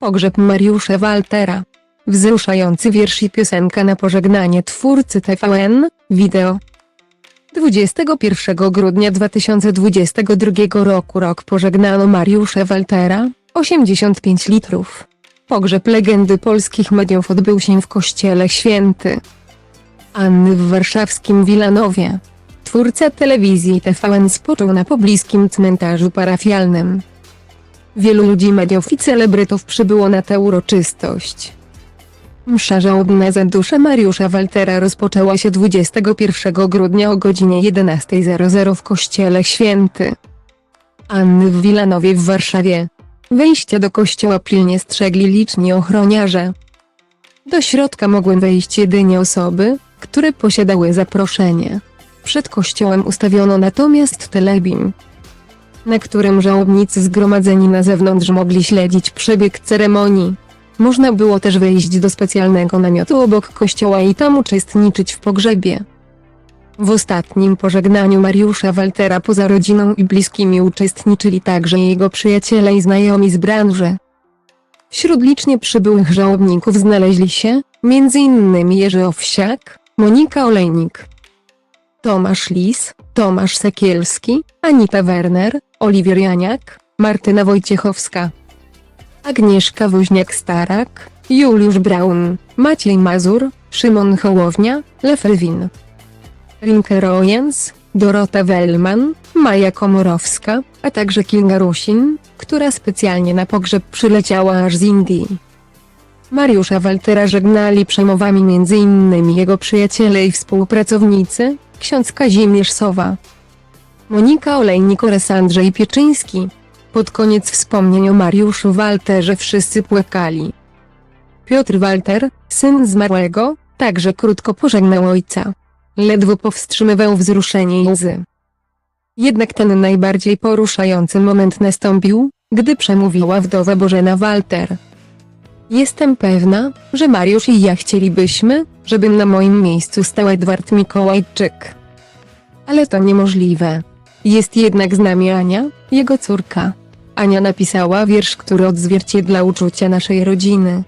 Pogrzeb Mariusza Waltera. Wzruszający wiersz i piosenka na pożegnanie twórcy TVN, wideo. 21 grudnia 2022 roku rok pożegnano Mariusza Waltera, 85 litrów. Pogrzeb legendy polskich mediów odbył się w kościele święty Anny w warszawskim Wilanowie. Twórca telewizji TVN spoczął na pobliskim cmentarzu parafialnym. Wielu ludzi, mediów i celebrytów przybyło na tę uroczystość. Msza żałobna za duszę Mariusza Waltera rozpoczęła się 21 grudnia o godzinie 11.00 w kościele święty Anny w Wilanowie w Warszawie. Wejścia do kościoła pilnie strzegli liczni ochroniarze. Do środka mogły wejść jedynie osoby, które posiadały zaproszenie. Przed kościołem ustawiono natomiast telebim, na którym żałobnicy zgromadzeni na zewnątrz mogli śledzić przebieg ceremonii. Można było też wejść do specjalnego namiotu obok kościoła i tam uczestniczyć w pogrzebie. W ostatnim pożegnaniu Mariusza Waltera poza rodziną i bliskimi uczestniczyli także jego przyjaciele i znajomi z branży. Wśród licznie przybyłych żałobników znaleźli się, m.in. Jerzy Owsiak, Monika Olejnik, Tomasz Lis, Tomasz Sekielski, Anita Werner, Oliwier Janiak, Martyna Wojciechowska, Agnieszka Woźniak-Starak, Juliusz Braun, Maciej Mazur, Szymon Hołownia, Lech Lewin, Rinke Rojens, Dorota Wellman, Maja Komorowska, a także Kinga Rusin, która specjalnie na pogrzeb przyleciała aż z Indii. Mariusza Waltera żegnali przemowami m.in. jego przyjaciele i współpracownicy, ksiądz Kazimierz Sowa, Monika Olejnik oraz Andrzej Pieczyński. Pod koniec wspomnień o Mariuszu Walterze wszyscy płakali. Piotr Walter, syn zmarłego, także krótko pożegnał ojca. Ledwo powstrzymywał wzruszenie i łzy. Jednak ten najbardziej poruszający moment nastąpił, gdy przemówiła wdowa Bożena Walter. Jestem pewna, że Mariusz i ja chcielibyśmy, żeby na moim miejscu stał Edward Mikołajczyk. Ale to niemożliwe. Jest jednak z nami Ania, jego córka. Ania napisała wiersz, który odzwierciedla uczucia naszej rodziny.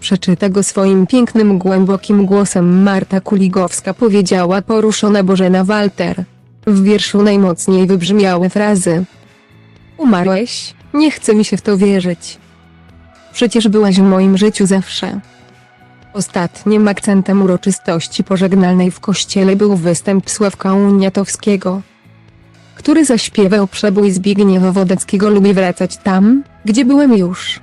Przeczyta go swoim pięknym, głębokim głosem Marta Kuligowska powiedziała poruszona Bożena Walter. W wierszu najmocniej wybrzmiały frazy. Umarłeś? Nie chce mi się w to wierzyć. Przecież byłaś w moim życiu zawsze. Ostatnim akcentem uroczystości pożegnalnej w kościele był występ Sławka Uniatowskiego, który zaśpiewał przebój Zbigniewa Wodeckiego Lubię wracać tam, gdzie byłem już.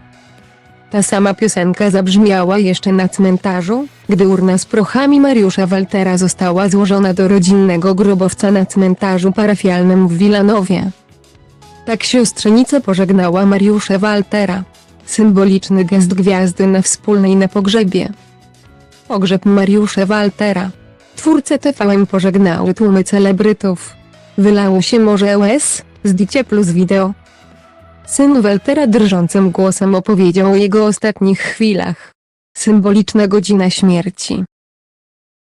Ta sama piosenka zabrzmiała jeszcze na cmentarzu, gdy urna z prochami Mariusza Waltera została złożona do rodzinnego grobowca na cmentarzu parafialnym w Wilanowie. Tak siostrzenica pożegnała Mariusza Waltera. Symboliczny gest gwiazdy na wspólnej na pogrzebie. Pogrzeb Mariusza Waltera. Twórcę TVN pożegnały tłumy celebrytów. Wylało się morze łez, zdjęcie plus wideo. Syn Waltera drżącym głosem opowiedział o jego ostatnich chwilach. Symboliczna godzina śmierci.